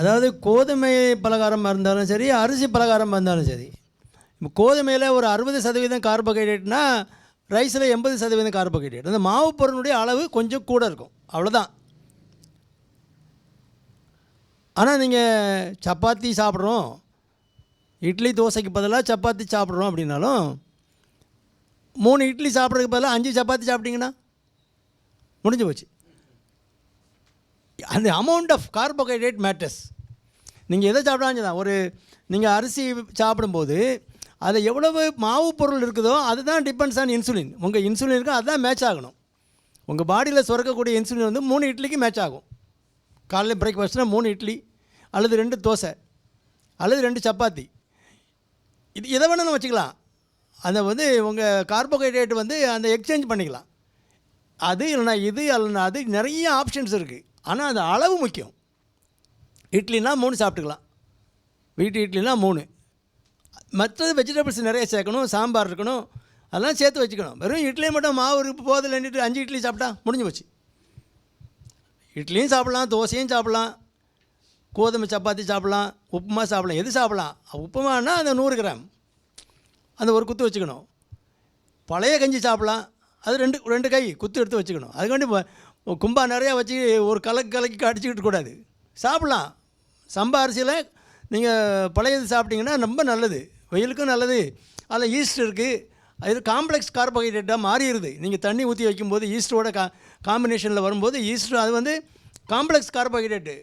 அதாவது கோதுமை பலகாரமாக இருந்தாலும் சரி அரிசி பலகாரமாக இருந்தாலும் சரி. இப்போ கோதுமையில் ஒரு அறுபது சதவீதம் கார்போஹைட்ரேட்னா ரைஸில் எண்பது சதவீதம் கார்போஹைட்ரேட். அந்த மாவு பொருளுடைய அளவு கொஞ்சம் கூட இருக்கும். அவ்வளோதான் ஆனால் நீங்கள் சப்பாத்தி சாப்பிட்றோம் இட்லி தோசைக்கு பதிலாக சப்பாத்தி சாப்பிட்றோம் அப்படின்னாலும் மூணு இட்லி சாப்பிட்றதுக்கு பதிலாக அஞ்சு சப்பாத்தி சாப்பிட்டீங்கன்னா முடிஞ்சு போச்சு. அந்த அமௌண்ட் ஆஃப் கார்போஹைட்ரேட் மேட்டர்ஸ் நீங்கள் எதை சாப்பிடாலும் தான் ஒரு நீங்கள் அரிசி சாப்பிடும்போது அதில் எவ்வளவு மாவு பொருள் இருக்குதோ அதுதான் டிபெண்ட்ஸ் ஆன் இன்சுலின் உங்கள் இன்சுலின் இருக்கோ அதுதான் மேட்ச் ஆகணும். உங்கள் பாடியில் சுரக்கக்கூடிய இன்சுலின் வந்து மூணு இட்லிக்கு மேட்ச் ஆகும். காலையில் பிரேக்ஃபாஸ்ட்டில் மூணு இட்லி அல்லது ரெண்டு தோசை அல்லது ரெண்டு சப்பாத்தி. இது எதை வேணாலும் வச்சுக்கலாம். அந்த வந்து உங்கள் கார்போஹைட்ரேட் வந்து அந்த எக்ஸ்சேஞ்ச் பண்ணிக்கலாம். அது இல்லைனா இது இல்லைனா அது நிறைய ஆப்ஷன்ஸ் இருக்குது ஆனால் அது அளவு முக்கியம். இட்லினா மூணு சாப்பிட்டுக்கலாம். வீட்டு இட்லினா மூணு. மற்றது வெஜிடபிள்ஸ் நிறைய சேர்க்கணும் சாம்பார் இருக்கணும் அதெல்லாம் சேர்த்து வச்சுக்கணும். வெறும் இட்லி மட்டும் மாவு இருக்கு போதில்லைன்ட்டு அஞ்சு இட்லி சாப்பிட்டா முடிஞ்சு போச்சு. இட்லியும் சாப்பிட்லாம் தோசையும் சாப்பிட்லாம் கோதுமை சப்பாத்தி சாப்பிட்லாம் உப்புமா சாப்பிட்லாம் எது சாப்பிட்லாம்? உப்புமானா அந்த நூறு கிராம். அந்த ஒரு குத்து வச்சுக்கணும். பழைய கஞ்சி சாப்பிட்லாம். அது ரெண்டு ரெண்டு கை குத்து எடுத்து வச்சுக்கணும். அதுக்காண்டி கும்பா நிறையா வச்சு ஒரு கலக்கு கலக்கி அடிச்சுக்கிட்டு கூடாது. சாப்பிட்லாம். சம்பா அரிசியில் நீங்கள் பழையது சாப்பிட்டீங்கன்னா ரொம்ப நல்லது. வெயிலுக்கும் நல்லது. அதில் ஈஸ்ட் இருக்குது அது காம்ப்ளெக்ஸ் கார்போஹைட்ரேட்டாக மாறிடுது. நீங்கள் தண்ணி ஊற்றி வைக்கும்போது ஈஸ்டோட கா காம்பினேஷனில் வரும்போது ஈஸ்ட் அது வந்து காம்ப்ளெக்ஸ் கார்போஹைட்ரேட்டு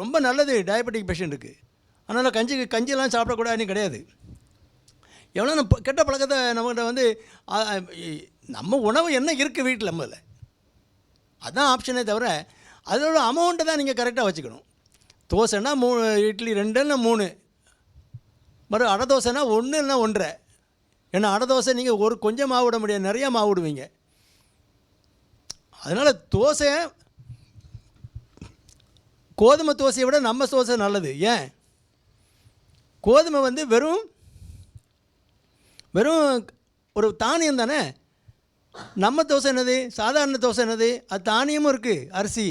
ரொம்ப நல்லது டயபெட்டிக் பேஷண்ட்டுக்கு அதனால் கஞ்சி கஞ்சிலாம் சாப்பிடக்கூடாதுன்னு கிடையாது. எவ்வளோ நம்ம கெட்ட பழக்கத்தை நம்மகிட்ட வந்து நம்ம உணவு என்ன இருக்குது வீட்டில் நம்மள அதுதான் ஆப்ஷனே தவிர அதோட அமௌண்ட்டை தான் நீங்கள் கரெக்டாக வச்சுக்கணும். தோசைன்னா மூணு இட்லி ரெண்டுன்னா மூணு. மறு அடை தோசைனா ஒன்று இல்லைனா ஒன்றரை. ஏன்னா அடை தோசை நீங்கள் ஒரு கொஞ்சம் மாவு விட முடியாது நிறையா மாவு விடுவீங்க. அதனால் தோசை கோதுமை தோசையை விட நம்ம தோசை நல்லது. ஏன்? கோதுமை வந்து வெறும் வெறும் ஒரு தானியம் தானே? நம்ம தோசை என்னது? சாதாரண தோசை என்னது? அது தானியமும் இருக்குது அரிசி.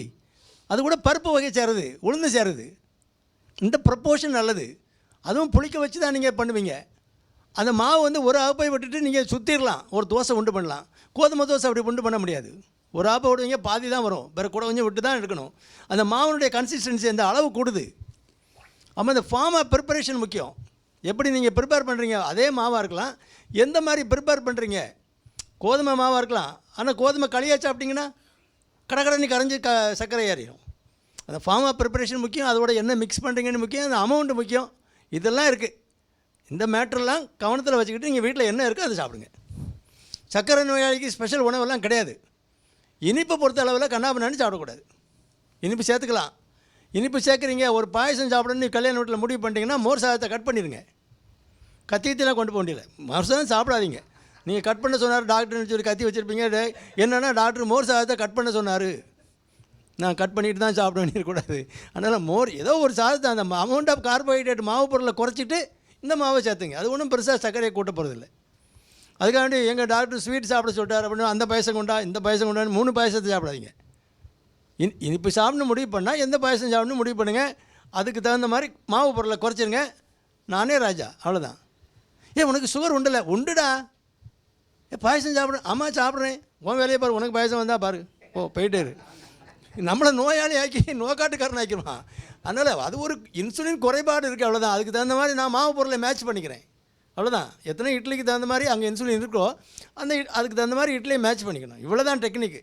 அது கூட பருப்பு வகை சேருது உளுந்து சேருது. இந்த ப்ரப்போர்ஷன் நல்லது. அதுவும் புளிக்க வச்சு தான் நீங்கள் பண்ணுவீங்க. அந்த மாவு வந்து ஒரு ஆப்பை விட்டுட்டு நீங்கள் சுற்றிடலாம் ஒரு தோசை உண்டு பண்ணலாம். கோதுமை தோசை அப்படி உண்டு பண்ண முடியாது. ஒரு ஆப்பை விடுவீங்க பாதி தான் வரும். வேறு கூட கொஞ்சம் விட்டு தான் எடுக்கணும். அந்த மாவனுடைய கன்சிஸ்டன்சி அந்த அளவு கூடுது? அப்போ இந்த ஃபார்மை ப்ரிப்பரேஷன் முக்கியம். எப்படி நீங்கள் ப்ரிப்பேர் பண்ணுறீங்க அதே மாவாக இருக்கலாம். எந்த மாதிரி ப்ரிப்பேர் பண்ணுறீங்க கோதுமை மாவாக இருக்கலாம். ஆனால் கோதுமை களியாக சாப்பிட்டிங்கன்னா கடற்கடனி கரைஞ்சி க சர்க்கரை ஏறிடும் அந்த ஃபார்ம் ஆஃப் ப்ரிப்பரேஷன் முக்கியம் அதோட என்ன மிக்ஸ் பண்ணுறீங்கன்னு முக்கியம் அந்த அமௌண்ட்டு முக்கியம். இதெல்லாம் இருக்குது இந்த மேட்டர்லாம் கவனத்தில் வச்சுக்கிட்டு நீங்கள் வீட்டில் என்ன இருக்கோ அதை சாப்பிடுங்க. சர்க்கரை நோயாளிக்கு ஸ்பெஷல் உணவெல்லாம் கிடையாது. இனிப்பை பொறுத்த அளவில் கண்ணாபண்ணான்னு சாப்பிடக்கூடாது. இனிப்பு சேர்த்துக்கலாம். இனிப்பு சேர்க்குறீங்க ஒரு பாயசம் சாப்பிடணும்னு கல்யாண வீட்டில் முடிவு பண்ணிட்டீங்கன்னா மோர் சாதத்தை கட் பண்ணிடுங்க. கத்தியத்தெல்லாம் கொண்டு போக முடியல மோர் சாதம் சாப்பிடாதீங்க. நீங்கள் கட் பண்ண சொன்னார் டாக்டர்னு சொல்லி கத்தி வச்சுருப்பீங்க. என்னென்னா டாக்டர் மோர் சாதத்தை கட் பண்ண சொன்னார். நான் கட் பண்ணிட்டு தான் சாப்பிட இருக்கக்கூடாது அதனால் மோர் ஏதோ ஒரு சாதத்தை அந்த அமௌண்ட் ஆஃப் கார்போஹைட்ரேட் மாவு பொருளை குறைச்சிட்டு இந்த மாவை சேர்த்துங்க. அது ஒன்றும் பெருசாக சர்க்கரையை கூட்ட போகிறதில்ல அதுக்காண்டி எங்கள் டாக்டர் ஸ்வீட் சாப்பிட சொல்லிட்டார் அப்படின்னு அந்த பாயசம் கொண்டா இந்த பாயசம் கொண்டான்னு மூணு பாயசத்தை சாப்பிடாதீங்க. இன் இப்போ சாப்பிட்ணும் முடிவு பண்ணால் எந்த பாயசம் சாப்பிட்ணும் முடிவு பண்ணுங்கள் அதுக்கு தகுந்த மாதிரி மாவு பொருளை குறைச்சிருங்க. நானே ராஜா. அவ்வளோதான் ஏன் உனக்கு சுகர் உண்டுல. உண்டுடா. ஏ பாயசம் சாப்பிட அம்மா சாப்பிட்றேன். உன் வேலையை பாரு உனக்கு பாயசம் வந்தால் பாரு. ஓ போயிட்டேரு நம்மளை நோயாளி ஆக்கி நோக்காட்டுக்காரன் ஆக்கிடுவான் அதனால் அது ஒரு இன்சுலின் குறைபாடு இருக்குது அவ்வளோதான் அதுக்கு தகுந்த மாதிரி நான் மாவு பொருளை மேட்ச் பண்ணிக்கிறேன். அவ்வளோதான் எத்தனை இட்லிக்கு தகுந்த மாதிரி அங்கே இன்சுலின் இருக்கோ அந்த இட்- அதுக்கு தகுந்த மாதிரி இட்லியை மேட்ச் பண்ணிக்கணும். இவ்வளோ தான் டெக்னிக்கு